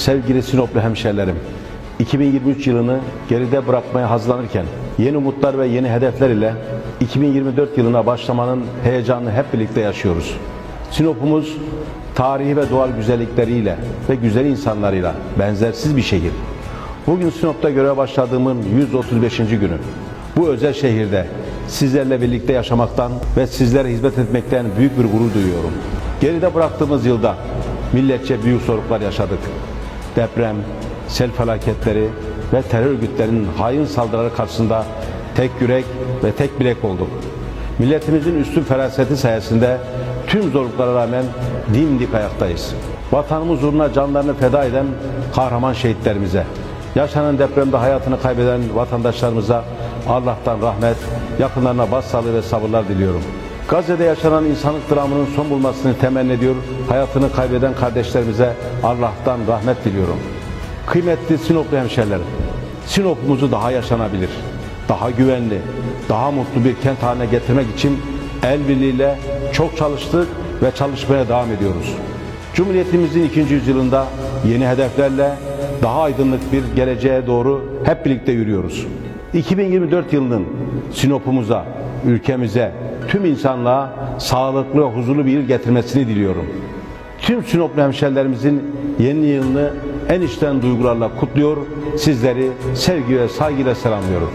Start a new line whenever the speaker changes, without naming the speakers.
sevgili Sinoplu hemşerilerim, 2023 yılını geride bırakmaya hazırlanırken yeni umutlar ve yeni hedefler ile 2024 yılına başlamanın heyecanını hep birlikte yaşıyoruz. Sinop'umuz tarihi ve doğal güzellikleriyle ve güzel insanlarıyla benzersiz bir şehir. Bugün Sinop'ta görev başladığımın 135. günü. Bu özel şehirde sizlerle birlikte yaşamaktan ve sizlere hizmet etmekten büyük bir gurur duyuyorum. Geride bıraktığımız yılda milletçe büyük zorluklar yaşadık. Deprem, sel felaketleri ve terör örgütlerinin hain saldırıları karşısında tek yürek ve tek bilek olduk. Milletimizin üstün feraseti sayesinde tüm zorluklara rağmen dimdik ayaktayız. Vatanımız uğruna canlarını feda eden kahraman şehitlerimize, yaşanan depremde hayatını kaybeden vatandaşlarımıza Allah'tan rahmet, yakınlarına başsağlığı ve sabırlar diliyorum. Gazze'de yaşanan insanlık dramının son bulmasını temenni ediyor, hayatını kaybeden kardeşlerimize Allah'tan rahmet diliyorum. Kıymetli Sinoplu hemşerilerim, Sinop'umuzu daha yaşanabilir, daha güvenli, daha mutlu bir kent haline getirmek için el birliğiyle çok çalıştık ve çalışmaya devam ediyoruz. Cumhuriyetimizin ikinci yüzyılında yeni hedeflerle daha aydınlık bir geleceğe doğru hep birlikte yürüyoruz. 2024 yılının Sinop'umuza, ülkemize, tüm insanlığa sağlıklı ve huzurlu bir yıl getirmesini diliyorum. Tüm Sinoplu hemşerilerimizin yeni yılını en içten duygularla kutluyor, sizleri sevgi ve saygıyla selamlıyorum.